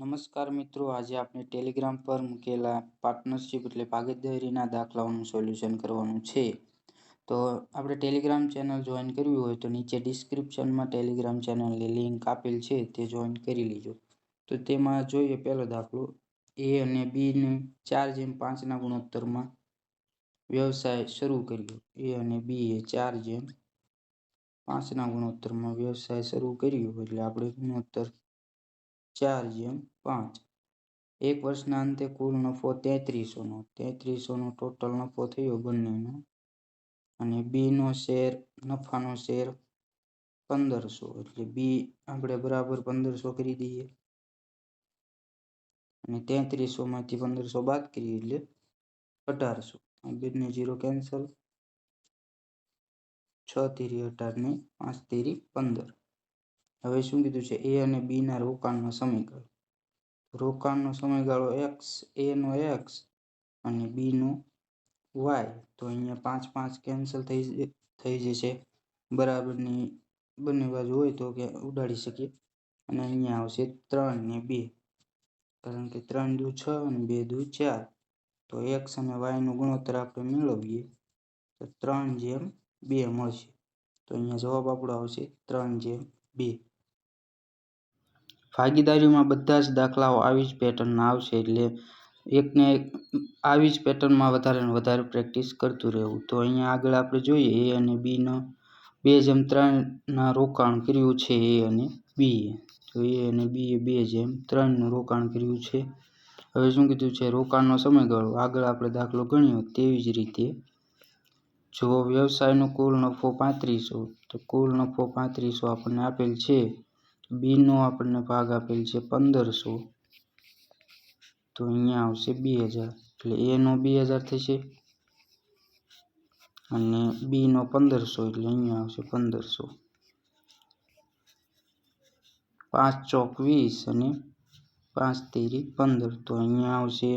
નમસ્કાર મિત્રો, આજે આપણે ટેલિગ્રામ પર મૂકેલા પાર્ટનરશિપ એટલે ભાગીદારીના દાખલાઓનું સોલ્યુશન કરવાનું છે. તો આપણે ટેલિગ્રામ ચેનલ જોઈન કરવી હોય તો નીચે ડિસ્ક્રિપ્શનમાં ટેલિગ્રામ ચેનલની લિંક આપેલ છે, તે જોઈન કરી લીજો. તો તેમાં જોઈએ પહેલો દાખલો એ અને બીને ચાર જેમ પાંચના ગુણોત્તરમાં વ્યવસાય શરૂ કર્યો. એ અને બી એ ચાર જેમ પાંચના ગુણોત્તરમાં વ્યવસાય શરૂ કર્યો, એટલે આપણે ગુણોત્તર ચાર જેમ પાંચ. એક વર્ષના અંતે કુલ નફો તેત્રીસોનો તેત્રીસોનો ટોટલ નફો થયો બંનેનો. અને બીનો શેર, નફાનો શેર પંદરસો, એટલે બી આપણે બરાબર પંદરસો કરી દઈએ. અને તેત્રીસોમાંથી પંદરસો બાદ કરીએ, એટલે અઢારસો. બંને જીરો કેન્સલ છ તેરી અઢાર ને પાંચ તેરી પંદર. હવે શું કીધું છે? એ અને બીના રોકાણનો સમયગાળો. રોકાણનો સમયગાળો એક્સ એનો એક્સ અને બીનો વાય તો અહીંયા પાંચ પાંચ કેન્સલ થઈ થઈ જશે. બરાબરની બંને બાજુ હોય તો કે ઉડાડી શકીએ. અને અહીંયા આવશે ત્રણ ને બે. કારણ કે ત્રણ દુ છ અને બે દુ ચાર. તો એક્સ અને વાયનો ગુણોત્તર આપણે મેળવીએ તો ત્રણ જેમ બે મળશે. તો અહીંયા જવાબ આપણો આવશે ત્રણ જેમ બે. ભાગીદારીમાં બધા જ દાખલાઓ આવી જ પેટર્નના આવશે એટલે એકને એક આવી જ પેટર્નમાં વધારે ને વધારે પ્રેક્ટિસ કરતું રહેવું. તો અહીંયા આગળ આપણે જોઈએ એ અને બીનો બે જેમ ત્રણના રોકાણ કર્યું છે એ અને બીએ તો એ અને બીએ બે જેમ ત્રણનું રોકાણ કર્યું છે. હવે શું કીધું છે? રોકાણનો સમયગાળો. આગળ આપણે દાખલો ગણ્યો તેવી જ રીતે. જો વ્યવસાયનો કુલ નફો પાંત્રીસો, તો કુલ નફો પાંત્રીસો આપણને આપેલ છે બીનો આપણને ભાગ આપેલ છે પંદરસો. તો અહીંયા આવશે બે હજાર. એટલે એનો બે હજાર થશે અને બીનો પંદરસો, એટલે અહીંયા આવશે પંદરસો. પાંચ ચોક વીસ અને પાંચ તેરી પંદર. તો અહીંયા આવશે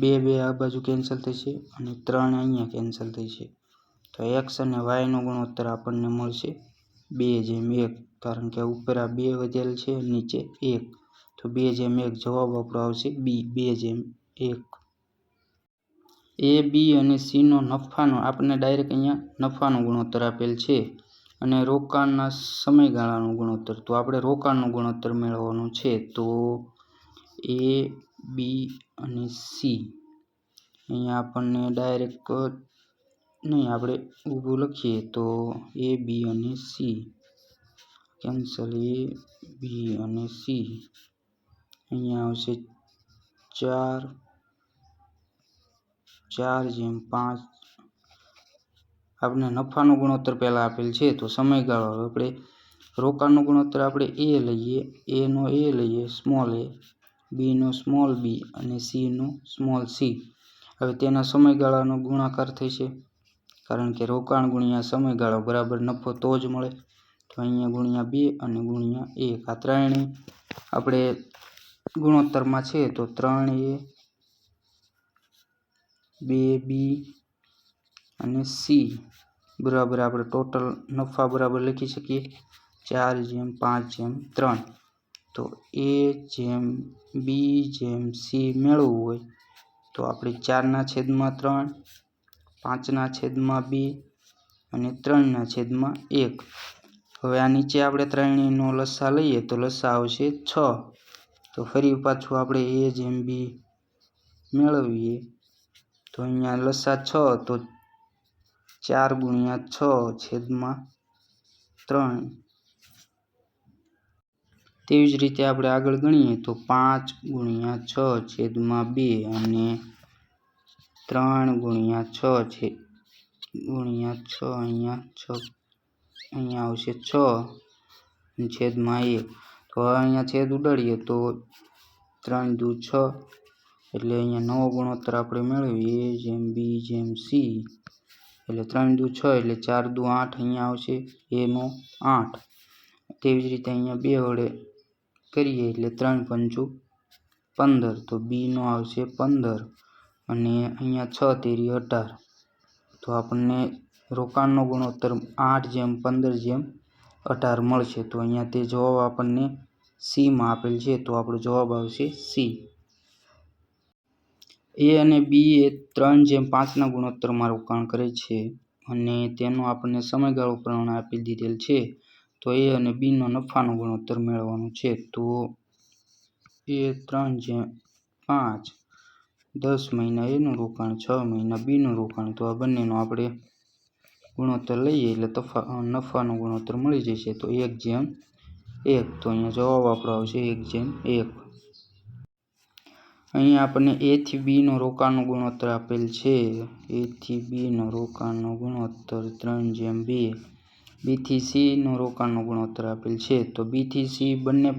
બે બે આ બાજુ કેન્સલ થશે અને ત્રણ અહીંયા કેન્સલ થશે. તો એક્સ અને વાયનો ગુણોત્તર આપણને મળશે બે જેમ એક. કારણ કે ઉપર આ બે વધેલ છે, નીચે એક. તો બે જેમ એક જવાબ આપણો આવશે બી. બે જેમ એક. એ, બી અને સીનો નફાનો આપણને ડાયરેક્ટ અહીંયા નફાનો ગુણોત્તર આપેલ છે અને રોકાણના સમયગાળાનો ગુણોત્તર. તો આપણે રોકાણનો ગુણોત્તર મેળવવાનો છે તો એ, બી અને સી. અહીંયા આપણને ડાયરેક્ટ નહીં, આપણે ઊભું લખીએ તો એ, બી અને સી. કેન્સલ એ બી અને સી. અહીંયા આવશે ચાર ચાર જેમ પાંચ. આપણે નફાનો ગુણોત્તર પહેલાં આપેલ છે, તો સમયગાળો આપણે રોકાણનો ગુણોત્તર આપણે એ લઈએ એનો એ લઈએ સ્મોલ એ બીનો સ્મોલ બી અને સીનો સ્મોલ સી હવે તેના સમયગાળાનો ગુણાકાર થશે, કારણ કે રોકાણ ગુણ્યા સમયગાળો બરાબર નફો તો જ મળે. તો અહીંયા ગુણ્યા બે અને ગુણ્યા એક. આ ત્રણે આપણે ગુણોત્તરમાં છે તો ત્રણ એ બે, બી અને સી. બરાબર આપણે ટોટલ નફા બરાબર લખી શકીએ. ચાર જેમ પાંચ જેમ ત્રણ. તો એ જેમ બી જેમ સી મેળવવું હોય તો આપણે ચારના છેદમાં ત્રણ, પાંચના છેદમાં બે અને ત્રણના છેદમાં એક. હવે આ નીચે આપણે ત્રણેયનો લસ્સા લઈએ તો લસ્સા આવશે છ. તો ફરી પાછું આપણે એ જ એમ બી મેળવીએ. તો અહીંયા લસા છ, તો ચાર ગુણ્યા છ છેદમાં ત્રણ. તેવી જ રીતે આપણે આગળ ગણીએ તો પાંચ ગુણ્યા છ છેદમાં બે અને ત્રણ ગુણ્યા છ છે, ગુણ્યા છ અહીંયા છ અહીંયા આવશે છ. છેદમાં એક તો અહીંયા છેદ ઉડાડીએ તો ત્રણ દુ છ. એટલે અહીંયા નવો ગુણોત્તર આપણે મેળવીએ. એ જેમ બી જેમ સી. એટલે ત્રણ દુ છ, એટલે ચાર દુ આઠ અહીંયા આવશે. એનો આઠ. તેવી જ રીતે અહીંયા બે વડે કરીએ એટલે ત્રણ પંચું પંદર. તો બીનો આવશે પંદર. અને અહીંયા છ તેરી અઢાર. તો આપણને રોકાણનો ગુણોત્તર આઠ જેમ, પંદર જેમ અઢાર મળશે. તો અહીંયા તે જવાબ આપણને સીમાં આપેલ છે. તો આપણો જવાબ આવશે સી. એ અને બી એ ત્રણ જેમ પાંચના ગુણોત્તરમાં રોકાણ કરે છે અને તેનો આપણને સમયગાળો પ્રમાણે આપી દીધેલ છે. તો એ અને બીનો નફાનો ગુણોત્તર મેળવવાનો છે. તો એ ત્રણ જેમ પાંચ, દસ મહિના એનું રોકાણ, છ મહિના બીનું રોકાણ. તો આ બંનેનો આપણે ગુણોત્તર લઈએ એટલે તફા નફાનો ગુણોત્તર મળી જશે. તો એક જેમ એક. તો અહીંયા જવાબ આપણો આવશે એક જેમ એક. અહીંયા આપણને એ થી બીનો રોકાણનો ગુણોત્તર આપેલ છે. એ થી બીનો રોકાણનો ગુણોત્તર ત્રણ જેમ બે. બીથી સીનો રોકાણનો ગુણોત્તર આપેલ છે. તો બીથી સી બંને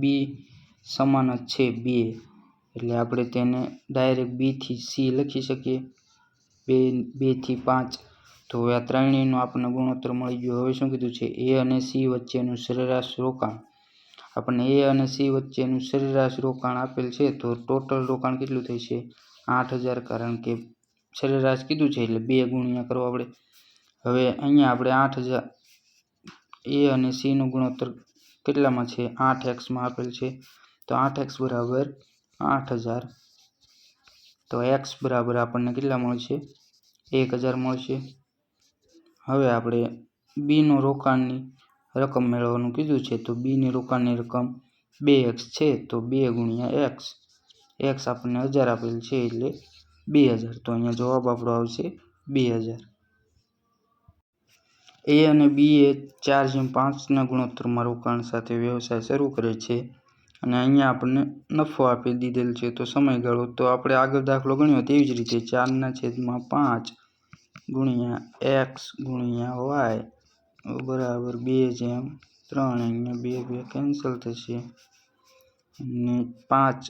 બી સમાન જ છે બે. એટલે આપણે તેને ડાયરેક્ટ બીથી સી લખી શકીએ. બે બેથી પાંચ તો હવે આ ત્રણેયનો આપણને ગુણોત્તર મળી ગયો. હવે શું કીધું છે? એ અને સી વચ્ચેનું સરેરાશ રોકાણ. આપણને એ અને સી વચ્ચેનું સરેરાશ રોકાણ આપેલ છે તો ટોટલ રોકાણ કેટલું થશે આઠ હજાર. કારણ કે સરેરાશ કીધું છે એટલે બે ગુણ્યા કરવા આપણે. હવે અહીંયા આપણે આઠ હજાર. એ અને સીનું ગુણોત્તર કેટલામાં છે? આઠ એક્સમાં આપેલ છે. તો આઠ એક્સ બરાબર આઠ હજાર. તો એક્સ બરાબર આપણને કેટલા મળશે? એક હજાર મળશે. હવે આપણે બીનો રોકાણની રકમ મેળવવાનું કીધું છે, તો બીની રોકાણની રકમ બે એક્સ છે, તો બે ગુણ્યા એક્સ એક્સ આપણને હજાર આપેલ છે, એટલે બે હજાર. તો અહીંયા જવાબ આપણો આવશે બે હજાર. એ અને બી એ ચાર જેમ પાંચના ગુણોત્તરમાં રોકાણ સાથે વ્યવસાય શરૂ કરે છે અને અહીંયા આપણને નફો આપી દીધેલ છે, તો સમયગાળો, તો આપણે આગળ દાખલો ગણ્યો, તેવી જ રીતે ચારના છેદમાં પાંચ ગુણ્યા એક્સ ગુણ્યા વાય બરાબર બે જેમ ત્રણ અહીંયા બે બે કેન્સલ થશે. અને પાંચ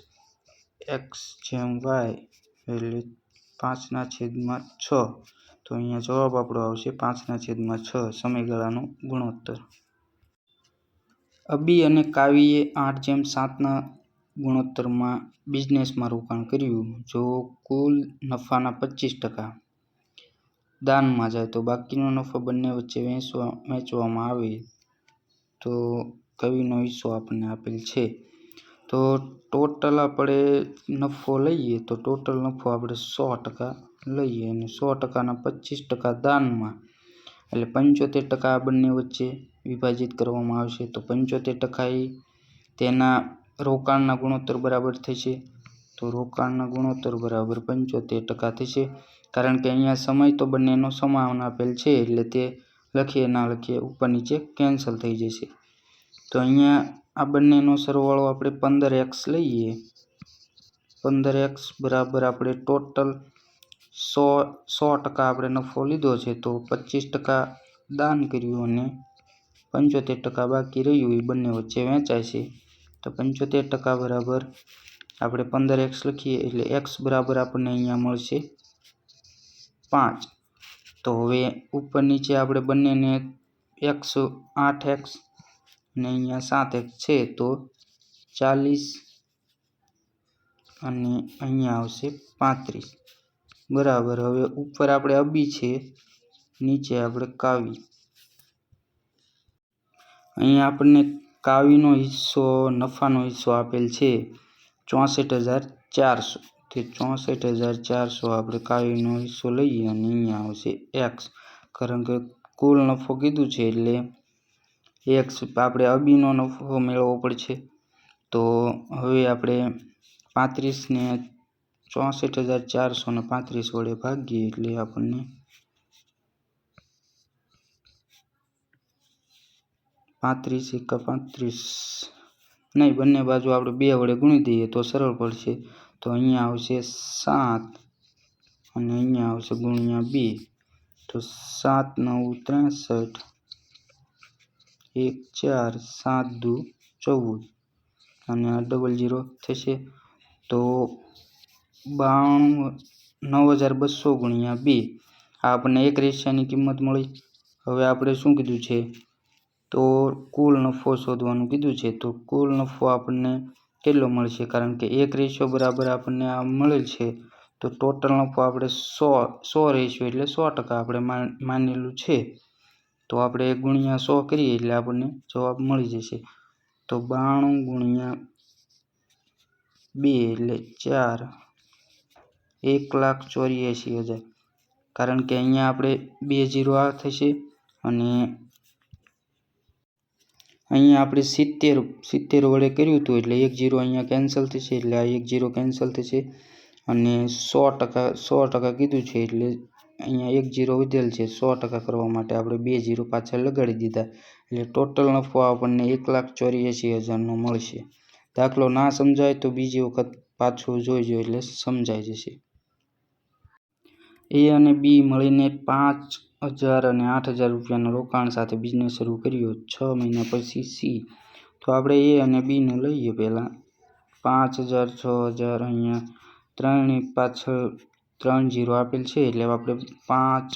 એક્સ જેમ વાય એટલે પાંચના છેદમાં છ. તો અહીંયા જવાબ આપણો આવશે પાંચના છેદમાં છ, સમયગાળાનો ગુણોત્તર. અબી અને કાવીએ આઠ જેમ સાતના ગુણોત્તરમાં બિઝનેસમાં રોકાણ કર્યું. જો કુલ નફાના પચીસ ટકા દાનમાં જાય તો બાકીનો નફો બંને વચ્ચે વહેંચવા વહેંચવામાં આવે તો કવિનો હિસ્સો આપણને આપેલ છે. તો ટોટલ આપણે નફો લઈએ તો ટોટલ નફો આપણે સો ટકા લઈએ અને સો ટકાના પચીસ ટકા દાનમાં એટલે પંચોતેર ટકા બંને વચ્ચે વિભાજિત કરવામાં આવશે. તો પંચોતેર ટકા એ તેના રોકાણના ગુણોત્તર બરાબર થશે. તો રોકાણના ગુણોત્તર બરાબર પંચોતેર ટકા થશે. કારણ કે અહીંયા સમય તો બંનેનો સમાન આપેલ છે એટલે તે લખીએ ના લખીએ ઉપર નીચે કેન્સલ થઈ જશે. તો અહીંયા આ બંનેનો સરવાળો આપણે પંદર એક્સ લઈએ. પંદર એક્સ બરાબર આપણે ટોટલ સો સો ટકા આપણે નફો લીધો છે તો પચીસ ટકા દાન કર્યું અને પંચોતેર ટકા બાકી રહ્યું એ બંને વચ્ચે વેચાય છે. તો પંચોતેર ટકા બરાબર આપણે પંદર એક્સ લખીએ એટલે એક્સ બરાબર આપણને અહીંયા મળશે પાંચ. તો હવે ઉપર નીચે આપણે બંનેને એક્સ આઠ એક્સ અને અહીંયા સાત એક્સ છે, તો ચાલીસ અને અહીંયા આવશે પાંત્રીસ. બરાબર, હવે ઉપર આપણે અબી છે, નીચે આપણે કાવી. અહીંયા આપણને કાવીનો હિસ્સો, નફાનો હિસ્સો આપેલ છે, ચોસઠ હજાર ચારસો. તે ચોસઠ હજાર ચારસો આપણે કાવીનો હિસ્સો લઈએ અને અહીંયા આવશે એક્સ કારણ કે કુલ નફો કીધું છે એટલે એક્સ આપણે અબીનો નફો મેળવવો પડશે. તો હવે આપણે પાંત્રીસને ચોસઠ હજાર ચારસો ને પાંત્રીસ વડે ભાગીએ એટલે આપણને પાંત્રીસ એકા પાંત્રીસ. નહીં, બંને બાજુ આપણે બે વડે ગુણી દઈએ તો સરળ પડશે. તો અહીંયા આવશે સાત અને અહીંયા આવશે ગુણ્યા બે. તો સાત, નવ, ત્રેસઠ, એક, ચાર, સાત, દુ, ચૌદ. અને આ ડબલ જીરો થશે. તો બાણું, નવ હજાર બસો ગુણ્યા બે. આ આપણને એક રેશિયાની કિંમત મળી. હવે આપણે શું કીધું છે? તો કુલ નફો શોધવાનું કીધું છે. તો કુલ નફો આપણને કેટલો મળશે? કારણ કે એક રેશિયો બરાબર આપણને આ મળેલ છે. તો ટોટલ નફો આપણે સો સો રેશિયો એટલે સો ટકા આપણે માનેલું છે. તો આપણે ગુણ્યા સો કરીએ એટલે આપણને જવાબ મળી જશે. તો બાણું ગુણ્યા બે એટલે ચાર, એક લાખ ચોર્યાસી હજાર. કારણ કે અહીંયા આપણે બે જીરો આ થશે અને અહીંયા આપણે સિત્તેર સિત્તેર વડે કર્યું હતું એટલે એક જીરો અહીંયા કેન્સલ થશે એટલે આ એક જીરો કેન્સલ થશે. અને સો ટકા સો ટકા કીધું છે એટલે અહીંયા એક જીરો વધેલ છે. સો ટકા કરવા માટે આપણે બે જીરો પાછળ લગાડી દીધા. એટલે ટોટલ નફો આપણને એક લાખ ચોર્યાસી હજારનો મળશે. દાખલો ના સમજાય તો બીજી વખત પાછું જોઈજો એટલે સમજાઈ જશે. એ અને બી મળીને પાંચ હજાર અને આઠ હજાર રૂપિયાના રોકાણ સાથે બિઝનેસ શરૂ કર્યો, છ મહિના પછી સી તો આપણે એ અને બીને લઈએ પહેલાં. પાંચ હજાર, છ હજાર, અહીંયા ત્રણની પાછળ ત્રણ જીરો આપેલ છે, એટલે આપણે પાંચ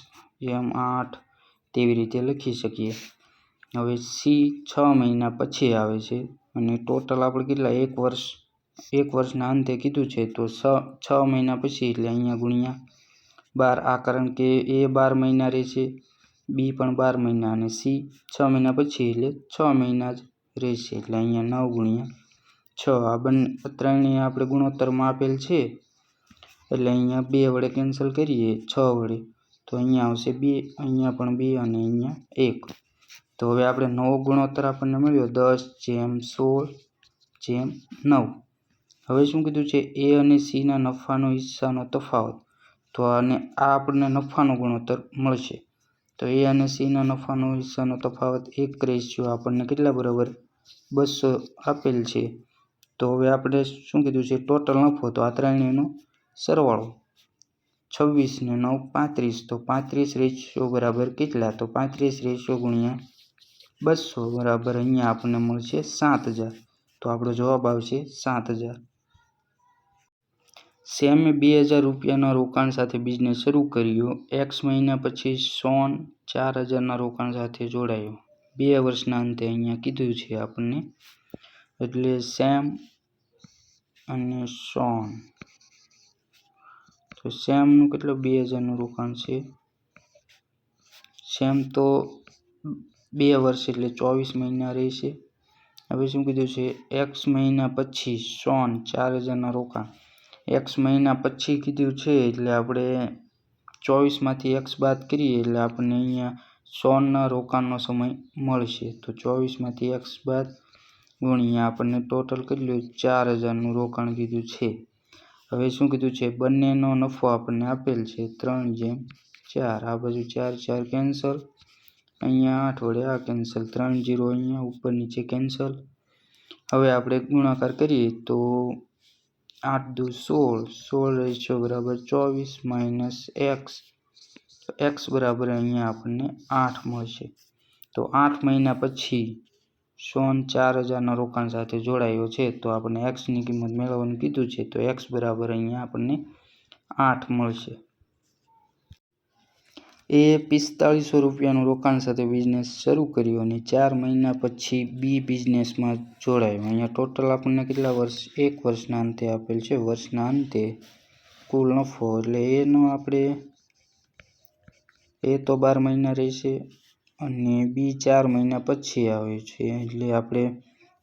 એમ આઠ તેવી રીતે લખી શકીએ. હવે સી છ મહિના પછી આવે છે અને ટોટલ આપણે કેટલા, એક વર્ષ, એક વર્ષના અંતે કીધું છે, તો છ છ મહિના પછી એટલે અહીંયા ગુણ્યા બાર, આ કારણ કે એ બાર મહિના રહેશે, બી પણ બાર મહિના અને સી છ મહિના પછી એટલે છ મહિના જ રહેશે એટલે અહીંયા નવ ગુણ્યા છ. આ બંને ત્રણેય આપણે ગુણોત્તરમાં આપેલ છે. એટલે અહીંયા બે વડે કેન્સલ કરીએ, છ વડે. તો અહીંયા આવશે બે, અહીંયા પણ બે અને અહીંયા એક. તો હવે આપણે નવો ગુણોત્તર આપણને મળ્યો, દસ જેમ સોળ જેમ નવ. હવે શું કીધું છે? એ અને સીના નફાનો હિસ્સાનો તફાવત. તો આને આ આપણને નફાનો ગુણોત્તર મળશે. તો એ અને સીના નફાનો હિસ્સાનો તફાવત એક રેશિયો આપણને કેટલા બરાબર બસો આપેલ છે? તો હવે આપણે શું કીધું છે? ટોટલ નફો, તો આ ત્રણેયનો સરવાળો. છવ્વીસ ને નવ, પાંત્રીસ. તો પાંત્રીસ રેશિયો બરાબર કેટલા? તો પાંત્રીસ રેશિયો ગુણ્યા બસો બરાબર અહીંયા આપણને મળશે સાત હજાર. તો આપણો જવાબ આવશે સાત હજાર. સેમે બે હજાર રૂપિયાના રોકાણ સાથે બિઝનેસ શરૂ કર્યો. એક્સ મહિના પછી સોન ચાર હજારના રોકાણ સાથે જોડાયો. બે વર્ષના અંતે અહીંયા કીધું છે આપણને. એટલે સેમ અને સોન. તો સેમનું કેટલું? બે હજારનું રોકાણ છે. સેમ તો બે વર્ષ એટલે ચોવીસ મહિના રહેશે. હવે શું કીધું છે? એક્સ મહિના પછી સોન ચાર હજારના રોકાણ. એક્સ મહિના પછી કીધું છે, એટલે આપણે ચોવીસમાંથી એક્સ બાદ કરીએ, એટલે આપણને અહીંયા સોનના રોકાણનો સમય મળશે. તો ચોવીસમાંથી એક્સ બાદ ગુણ્યા આપણને ટોટલ કેટલું ચાર હજારનું રોકાણ કીધું છે. હવે શું કીધું છે? બંનેનો નફો આપણને આપેલ છે ત્રણ જેમ ચાર. આ બાજુ ચાર ચાર કેન્સલ અહીંયા આઠ વડે આ કેન્સલ ત્રણ જીરો અહીંયા ઉપર નીચે કેન્સલ હવે આપણે ગુણાકાર કરીએ તો આઠ દુ, સોળ. સોળ રેશિયો બરાબર ચોવીસ માઇનસ એક્સ. એક્સ બરાબર અહીંયા આપણને આઠ મળશે. તો આઠ મહિના પછી સોન ચાર હજારના રોકાણ સાથે જોડાયો છે, તો આપણને એક્સની કિંમત મેળવવાનું કીધું છે, તો એક્સ બરાબર અહીંયા આપણને આઠ મળશે. એ પિસ્તાળીસો રૂપિયાનું રોકાણ સાથે બિઝનેસ શરૂ કર્યો અને ચાર મહિના પછી બી બિઝનેસમાં જોડાયો. અહીંયા ટોટલ આપણને કેટલા વર્ષ, એક વર્ષના અંતે આપેલ છે. વર્ષના અંતે કુલ નફો, એટલે એનો આપણે, એ તો બાર મહિના રહેશે અને બી ચાર મહિના પછી આવે છે. એટલે આપણે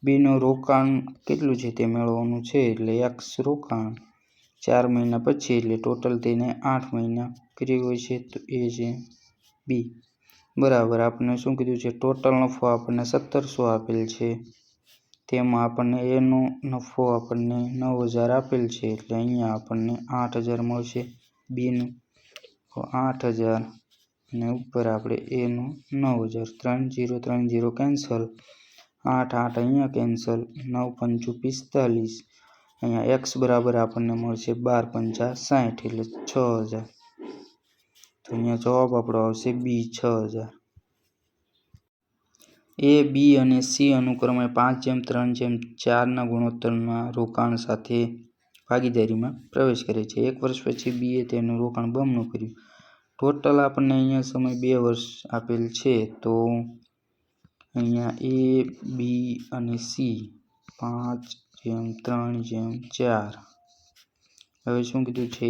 બીનું રોકાણ કેટલું છે તે મેળવવાનું છે. એટલે એક્સ રોકાણ ચાર મહિના પછી એટલે ટોટલ તેને આઠ મહિના કર્યું હોય છે તો એ છે બી બરાબર, આપણને શું કીધું છે? ટોટલ નફો આપણને સત્તરસો આપેલ છે. તેમાં આપણને એનો નફો આપણને નવ હજાર આપેલ છે એટલે અહીંયા આપણને આઠ હજાર મળશે બીનું આઠ હજાર અને ઉપર આપણે એનું નવ હજાર ત્રણ જીરો ત્રણ જીરો કેન્સલ. આઠ આઠ અહીંયા કેન્સલ. નવ પંચું પિસ્તાલીસ. અહીંયા એક્સ બરાબર આપણને મળશે બાર પંચા સાઠ એટલે છ હજાર. તો અહીંયા જવાબ આપણો આવશે બી છ હજાર. એ બી અને સી અનુક્રમે પાંચ જેમ ત્રણ જેમ ચારના ગુણોત્તરના રોકાણ સાથે ભાગીદારીમાં પ્રવેશ કરે છે. એક વર્ષ પછી બીએ તેનું રોકાણ બમણું કર્યું. ટોટલ આપણને અહીંયા સમય બે વર્ષ આપેલ છે, તો અહીંયા એ બી અને સી પાંચ જેમ ત્રણ, જેમ ચાર. હવે શું કીધું છે?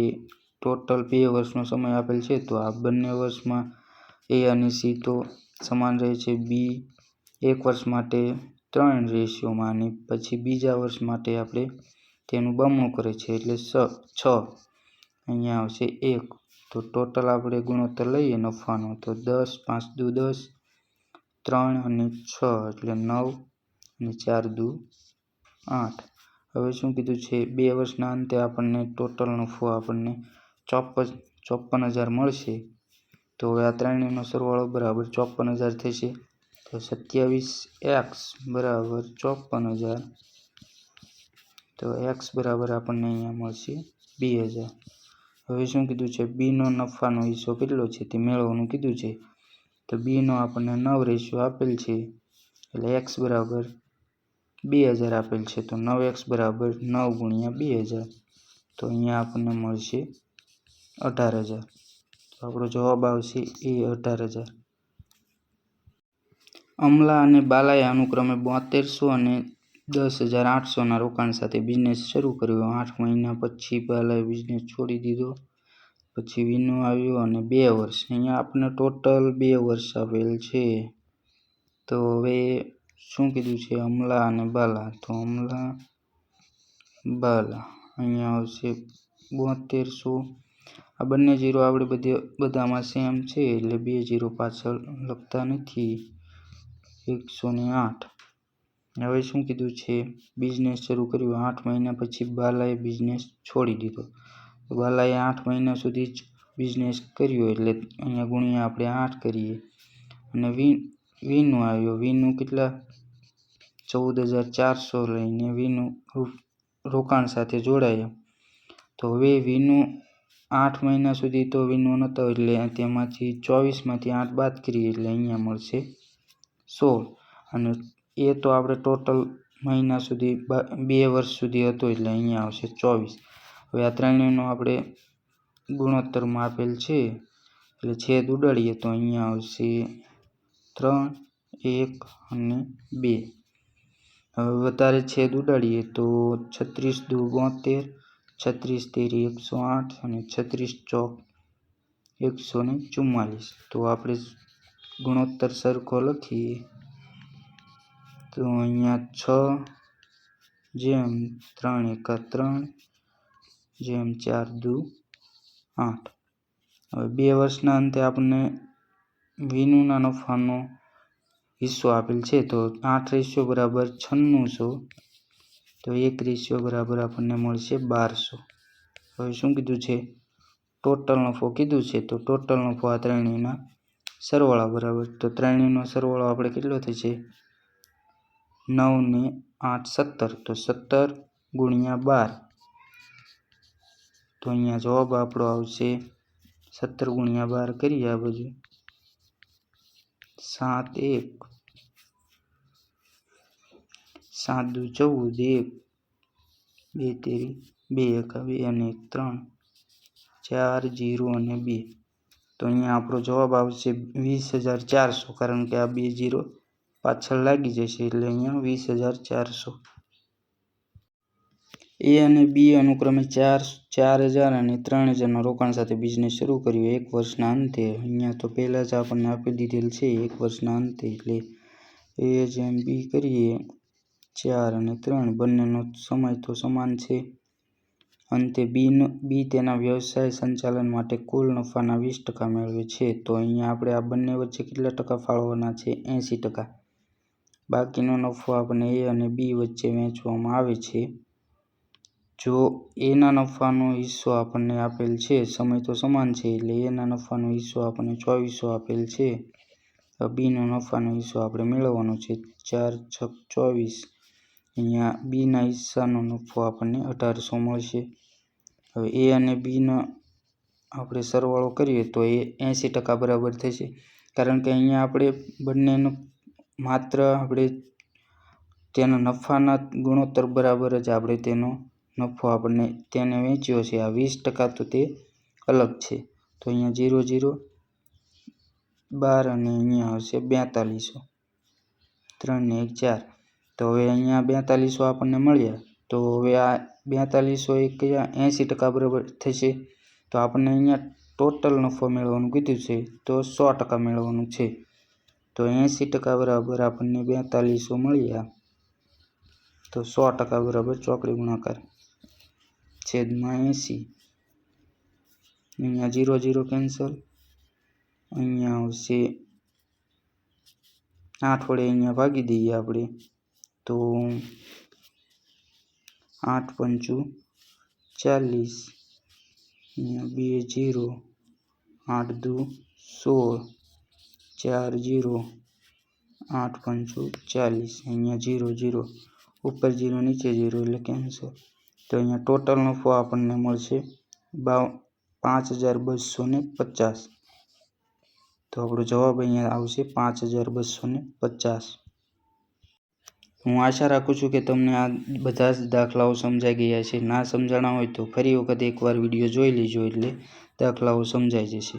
ટોટલ બે વર્ષનો સમય આપેલ છે, તો આ બંને વર્ષમાં એ અને સી તો સમાન રહે છે. બી એક વર્ષ માટે ત્રણ રેશિયોમાં અને પછી બીજા વર્ષ માટે આપણે તેનું બમણું કરે છે, એટલે સ, છ. અહીંયા આવશે એક. તો ટોટલ આપણે ગુણોત્તર લઈએ નફાનો તો દસ, પાંચ દુ દસ, ત્રણ અને છ, એટલે નવ અને ચાર દુ આઠ. હવે શું કીધું છે? બે વર્ષના અંતે આપણને ટોટલ નફો આપણને ચોપન ચોપન હજાર મળશે. તો હવે આ ત્રણેયનો સરવાળો બરાબર ચોપન હજાર થશે. તો સત્યાવીસ એક્સ બરાબર ચોપન હજાર. તો એક્સ બરાબર આપણને અહીંયા મળશે બે હજાર. હવે શું કીધું છે? બીનો નફાનો હિસ્સો કેટલો છે તે મેળવવાનું કીધું છે. તો બીનો આપણને નવ રેશિયો આપેલ છે. એટલે એક્સ બરાબર બે હજાર આપેલ છે, તો નવ એક્સ બરાબર નવ ગુણ્યા બે હજાર. તો અહીંયા આપણને મળશે અઢાર હજાર. તો આપણો જવાબ આવશે એ અઢાર હજાર. અમલા અને બાલાએ અનુક્રમે બોતેરસો અને દસ હજાર આઠસોના રોકાણ સાથે બિઝનેસ શરૂ કર્યો. આઠ મહિના પછી બાલાએ બિઝનેસ છોડી દીધો. પછી વિનો આવ્યો અને બે વર્ષ. અહીંયા આપણને ટોટલ બે વર્ષ આપેલ છે. તો હવે શું કીધું છે? અમલા અને બાલા. તો અમલા બાલા. અહીંયા આવશે બોતેરસો. આ બંને જીરો આપણે બધે, બધામાં સેમ છે, એટલે બે જીરો પાછળ લખતા નથી. એકસો ને આઠ. હવે શું કીધું છે? બિઝનેસ શરૂ કર્યો. આઠ મહિના પછી બાલાએ બિઝનેસ છોડી દીધો. બાલાએ આઠ મહિના સુધી જ બિઝનેસ કર્યો, એટલે અહીંયા ગુણ્યા આપણે આઠ કરીએ. અને વી વીનું આવ્યો. વીનું કેટલા ચૌદ હજાર ચારસો લઈને વીનું રોકાણ સાથે જોડાયા. તો હવે વીનું આઠ મહિના સુધી તો વીનો નહોતો એટલે તેમાંથી ચોવીસમાંથી આઠ બાદ કરીએ, એટલે અહીંયા મળશે સોળ. અને એ તો આપણે ટોટલ મહિના સુધી બે વર્ષ સુધી હતો, એટલે અહીંયા આવશે ચોવીસ. હવે આ ત્રણેયનો આપણે ગુણોત્તરમાં આપેલ છે, એટલે છેદ ઉડાડીએ તો અહીંયા આવશે ત્રણ, એક અને બે. વધારે છેદ ઉડાડીએ તો છત્રીસ દુ બોતેર, છત્રીસ તેરી એકસો આઠ અને છત્રીસ ચોક એકસો ને ચુમ્માલીસ તો આપણે ગુણોત્તર સરખો લખીએ. તો અહીંયા છ, જેમ ત્રણ એકા ત્રણ, જેમ ચાર દુ આઠ. હવે બે વર્ષના અંતે આપણને વિનુના નફાનો હિસ્સો આપેલ છે, તો આઠ રેશિયો બરાબર છન્નુંસો તો એક રેશિયો બરાબર આપણને મળશે બારસો. હવે શું કીધું છે? ટોટલ નફો કીધું છે, તો ટોટલ નફો આ ત્રણેયના સરવાળા બરાબર. તો ત્રણેયનો સરવાળો આપણે કેટલો થશે? નવ ને આઠ સત્તર, તો સત્તર ગુણ્યા બાર. તો અહીંયા જવાબ આપણો આવશે સત્તર ગુણ્યા બાર કરીએ આ બાજુ. સાત એક સાત દુ ચૌદ એક બે તેરી બે એકા બે અને એક ત્રણ ચાર જીરો અને બે તો અહીંયા આપણો જવાબ આવશે વીસ હજાર ચારસો કારણ કે આ બે જીરો પાછળ લાગી જશે એટલે અહીંયા વીસ હજાર ચારસો એ અને બી અનુક્રમે ચાર ચાર હજાર અને ત્રણ હજારના રોકાણ સાથે બિઝનેસ શરૂ કર્યો એક વર્ષના અંતે. અહીંયા તો પહેલાં જ આપણને આપી દીધેલ છે એક વર્ષના અંતે. એટલે એ જેમ બી કરીએ. ચાર અને ત્રણ બંનેનો સમય તો સમાન છે. અંતે બીનો બી તેના વ્યવસાય સંચાલન માટે કુલ નફાના વીસ ટકા મેળવે છે. તો અહીંયા આપણે આ બંને વચ્ચે કેટલા ટકા ફાળવવાના છે? એંસી ટકા. બાકીનો નફો આપણને એ અને બી વચ્ચે વહેંચવામાં આવે છે. જો એના નફાનો હિસ્સો આપણને આપેલ છે, સમય તો સમાન છે એટલે એના નફાનો હિસ્સો આપણને ચોવીસો આપેલ છે. બીનો નફાનો હિસ્સો આપણે મેળવવાનો છે ચાર છક ચોવીસ. અહીંયા બીના હિસ્સાનો નફો આપણને અઢારસો મળશે. હવે એ અને બીનો આપણે સરવાળો કરીએ તો એ એંસી ટકા બરાબર થશે. કારણ કે અહીંયા આપણે બંનેનો માત્ર આપણે તેના નફાના ગુણોત્તર બરાબર જ આપણે તેનો નફો આપણને તેને વેચ્યો છે. આ વીસ ટકા તો તે અલગ છે. તો અહીંયા જીરો જીરો બાર અને અહીંયા આવશે બેતાલીસો. ત્રણ ને એક ચાર. તો હવે અહીંયા બેતાલીસો આપણને મળ્યા. તો હવે આ બેતાલીસો એક એંસી ટકા બરાબર થશે. તો આપણને અહીંયા ટોટલ નફો મેળવવાનું કીધું છે. તો સો ટકા મેળવવાનું છે. તો એંસી ટકા બરાબર આપણને બેતાલીસો મળ્યા. તો સો ટકા બરાબર ચોકડી ગુણાકાર. છેદમાં એંસી. અહીંયા જીરો જીરો કેન્સલ અહીંયા આવશે. આઠ વડે અહીંયા ભાગી દઈએ આપણે. તો આઠ પંચું ચાલીસ. અહીંયા બે જીરો આઠ દુ સોળ. ચાર જીરો આઠ પંચું ચાલીસ. અહીંયા જીરો જીરો ઉપર જીરો નીચે જીરો એટલે કેન્સલ તો અહીંયા ટોટલ નફો આપણને મળશે બાવ, પાંચ હજાર બસો પચાસ. તો આપણો જવાબ અહીંયા આવશે પાંચ હજાર બસો પચાસ. હું આશા રાખું છું કે તમને આ બધા જ દાખલાઓ સમજાઈ ગયા છે. ના સમજાણા હોય તો ફરી વખત એકવાર વીડિયો જોઈ લેજો એટલે દાખલાઓ સમજાઈ જશે.